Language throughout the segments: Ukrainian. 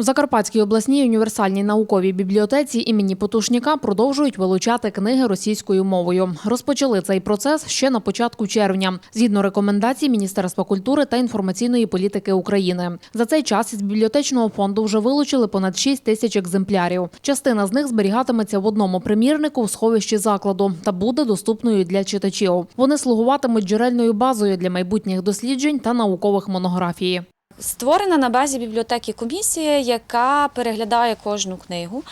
В Закарпатській обласній універсальній науковій бібліотеці імені Потушніка продовжують вилучати книги російською мовою. Розпочали цей процес ще на початку червня, згідно рекомендацій Міністерства культури та інформаційної політики України. За цей час із бібліотечного фонду вже вилучили понад 6 тисяч екземплярів. Частина з них зберігатиметься в одному примірнику в сховищі закладу та буде доступною для читачів. Вони слугуватимуть джерельною базою для майбутніх досліджень та наукових монографій. Створена на базі бібліотеки комісія, яка переглядає кожну книгу.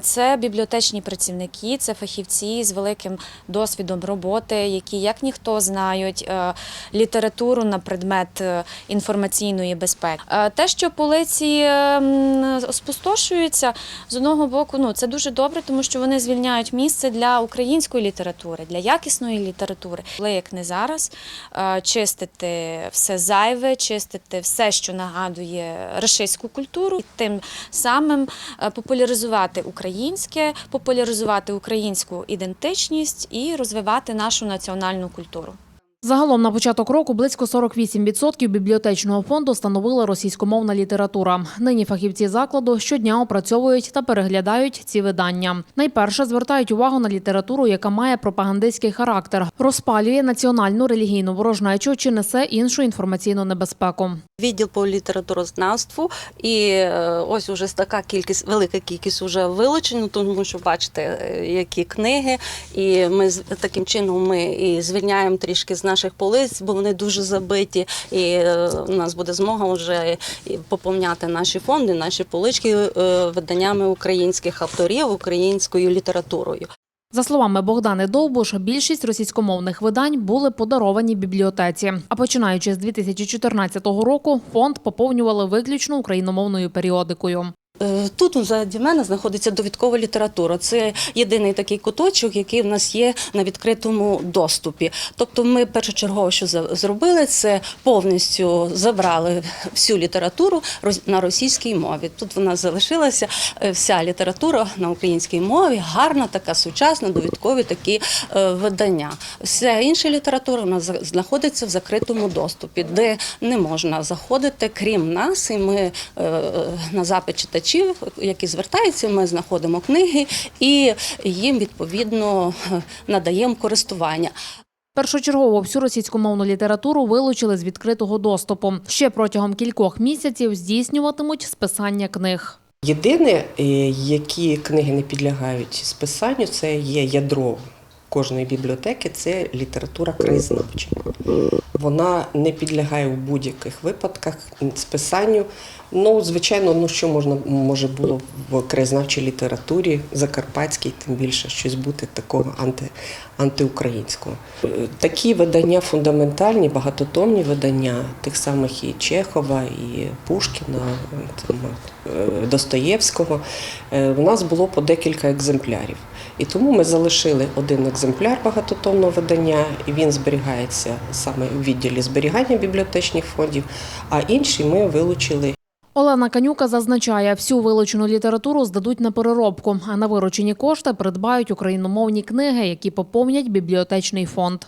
Це бібліотечні працівники, це фахівці з великим досвідом роботи, які як ніхто знають е, літературу на предмет е, інформаційної безпеки. Е, Те, що полиці е, спустошуються, з одного боку, ну це дуже добре, тому що вони звільняють місце для української літератури, для якісної літератури. Але як не зараз, чистити все зайве, чистити все, що нагадує рашистську культуру, і тим самим е, популяризувати українське, популяризувати українську ідентичність і розвивати нашу національну культуру. Загалом на початок року близько 48% бібліотечного фонду становила російськомовна література. Нині фахівці закладу щодня опрацьовують та переглядають ці видання. Найперше звертають увагу на літературу, яка має пропагандистський характер, розпалює національну релігійну ворожнечу чи несе іншу інформаційну небезпеку. відділ по літературознавству, і е, ось уже така кількість, велика кількість вже вилучено, тому що бачите, е, які книги. І ми таким чином ми і звільняємо трішки з наших полиць, бо вони дуже забиті. І е, у нас буде змога вже поповняти наші фонди, наші полички е, виданнями українських авторів, українською літературою. За словами Богдани Довбуш, більшість російськомовних видань були подаровані бібліотеці. А починаючи з 2014 року, фонд поповнювали виключно україномовною періодикою. Е, Тут позаді мене знаходиться довідкова література. Це єдиний такий куточок, який в нас є на відкритому доступі. Тобто, ми першочергово, що зробили, це повністю забрали всю літературу на російській мові. Тут вона залишилася е, вся література на українській мові, гарна, така сучасна, довідкові такі е, видання. Вся інша література у нас знаходиться в закритому доступі, де не можна заходити, крім нас, і ми на запит читачів, які звертаються, ми знаходимо книги і їм відповідно надаємо користування. Першочергово всю російськомовну літературу вилучили з відкритого доступу. Ще протягом кількох місяців здійснюватимуть списання книг. Єдине, е, які книги не підлягають списанню, це є ядро кожної бібліотеки, це література краєзнавча. Вона не підлягає у будь-яких випадках списанню. Ну, звичайно, ну що можна може було в краєзнавчій літературі, закарпатській, тим більше щось бути такого анти, антиукраїнського. Е, Такі видання фундаментальні, багатотомні видання тих самих і Чехова, і Пушкіна, е, Достоєвського. е, У нас було по декілька екземплярів. І тому ми залишили один екземпляр багатотомного видання, і він зберігається саме у відділі зберігання бібліотечних фондів, а інші ми вилучили Олена Канюка зазначає, всю вилучену літературу здадуть на переробку, а на виручені кошти придбають україномовні книги, які поповнять бібліотечний фонд.